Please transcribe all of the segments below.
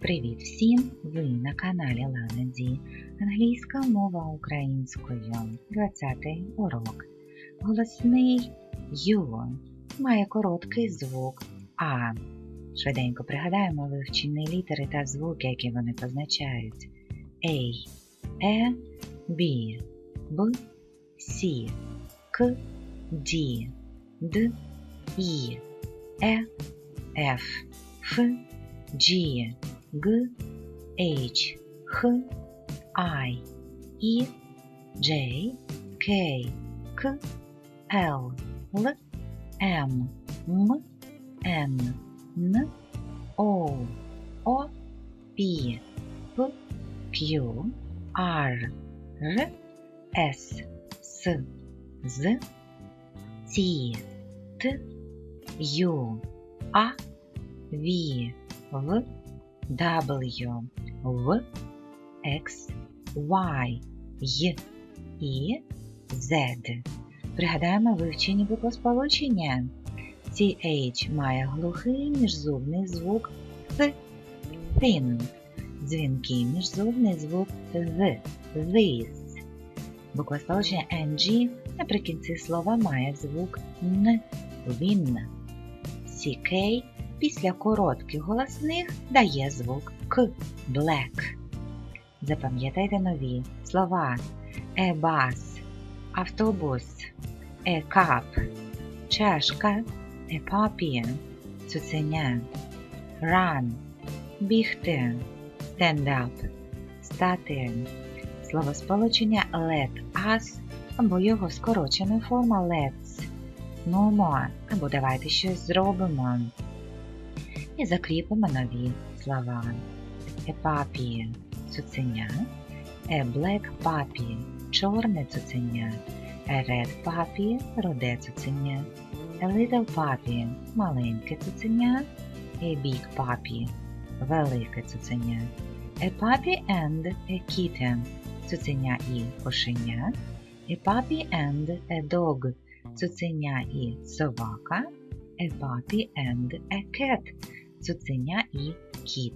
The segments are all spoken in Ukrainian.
Привіт всім! Ви на каналі Лана Ді. Англійська мова українською. 20 урок. Голосний Ю має короткий звук А. Швиденько пригадаємо вивчені літери та звуки, які вони позначають. А, Е, Б, Б, С, К, Д, Д, І, Е, Ф, Ф, G, G, H, H, I, E, J, K, K, L, L, M, M, N, N, O, O, P, P, Q, R, R, S, S, Z, T, T, U, A, V, В, W, X, Y, Y, І, Z. Пригадаємо вивчені буквосполучення. TH має глухий міжзубний звук Th, thin, дзвінкий міжзубний звук Th, this. Буквосполучення NG наприкінці слова має звук Н, він. CK після коротких голосних дає звук К black. Запам'ятайте нові слова е-бас, автобус, е-кап, чашка, е-папі, цуценя, run, бігти, up, стати. Словосполучення let us або його скорочена форма let's. Нумо або давайте щось зробимо і закріпимо нові слова. A puppy – цуценя, A black puppy – чорне цуценя, A red puppy – роде цуценя, A little puppy – маленьке цуценя, A big puppy – велике цуценя, A puppy and a kitten – цуценя і кошеня, A puppy and a dog – цуценя і собака, A puppy and a cat – цуценя і кіт.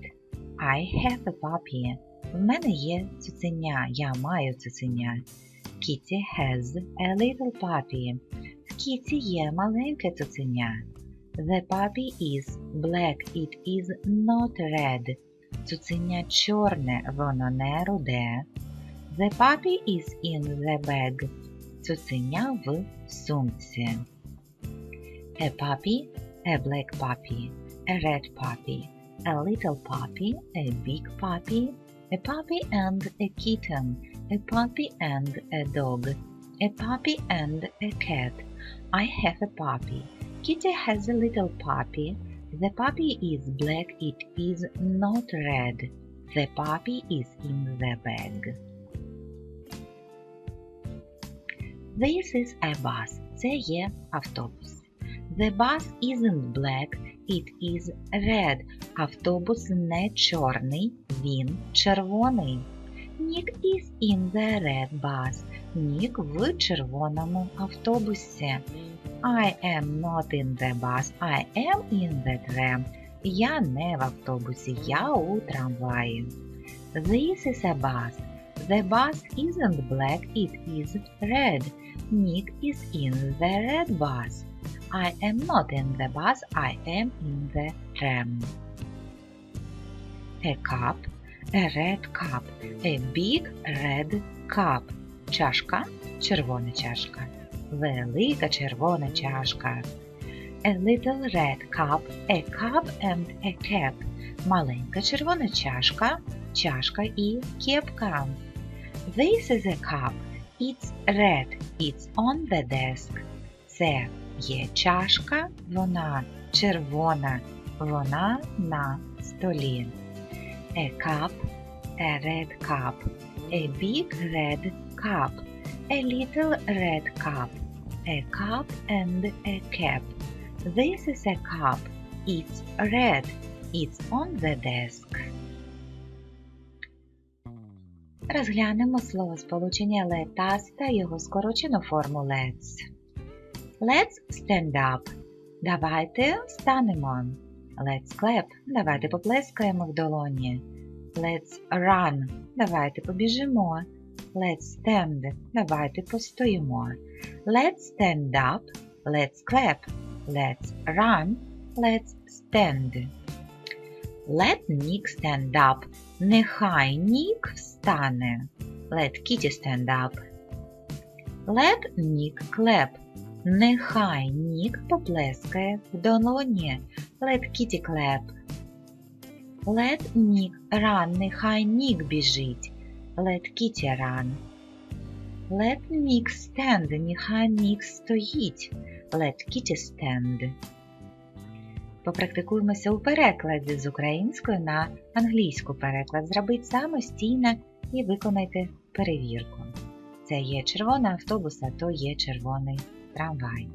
I have a puppy. В мене є цуценя, я маю цуценя. Kitty has a little puppy. В кіті є маленьке цуценя. The puppy is black, it is not red. Цуценя чорне, воно не руде. The puppy is in the bag. Цуценя в сумці. A puppy, a black puppy a red puppy, a little puppy, a big puppy, a puppy and a kitten, a puppy and a dog, a puppy and a cat. I have a puppy. Kitty has a little puppy. The puppy is black, it is not red. The puppy is in the bag. This is a bus. Це є автобус. The bus isn't black, It is red. Автобус не чорний, він червоний. Нік is in the red bus. Нік в червоному автобусі. I am not in the bus. I am in the tram. Я не в автобусі, я у трамваї. This is a bus. The bus isn't black, it is red. Nick is in the red bus. I am not in the bus, I am in the tram. A cup, a red cup, a big red cup. Чашка, червона чашка. Велика червона чашка. A little red cup, a cup and a cap. Маленька червона чашка, чашка і кепка. This is a cup. It's red. It's on the desk. Це Є чашка, вона червона, вона на столі. A cup, a red cup, a big red cup, a little red cup, a cup and a cap. This is a cup. It's red. It's on the desk. Розглянемо словосполучення let us та його скорочену форму let's. Let's stand up. Давайте станемо. Let's clap. Давайте поплескаємо в долоні. Let's run. Давайте побіжимо. Let's stand. Давайте постоїмо. Let's stand up. Let's clap. Let's run. Let's stand. Let Nick stand up. Нехай Нік встане. Let Kitty stand up. Let Nick clap. Нехай Нік поплескає в долоні. Let Kitty clap. Let Nick run. Нехай Нік біжить. Let Kitty run. Let Nick stand. Нехай Нік стоїть. Let Kitty stand. Попрактикуємося у перекладі з української на англійську переклад. Зробіть самостійно і виконайте перевірку. Це є червоний автобус, а то є червоний трамвай.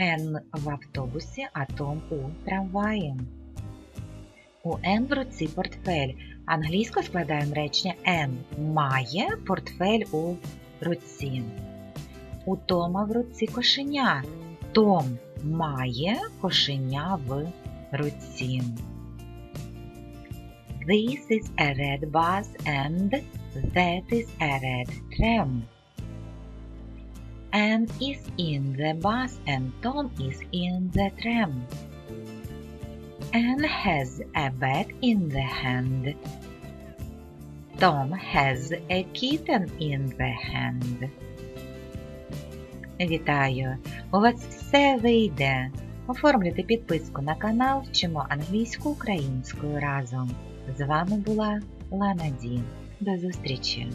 Н в автобусі, а Том у трамваї. У Н в руці портфель. Англійською складаємо речення Н має портфель у руці. У Тома в руці кошеня. Том має кошеня в руці. This is a red bus and that is a red tram. Anne is in the bus and Tom is in the tram. Anne has a bag in the hand. Tom has a kitten in the hand. Вітаю! У вас все вийде. Оформлюйте підписку на канал Вчимо англійську українською разом. З вами була Лана Ді. До зустрічі!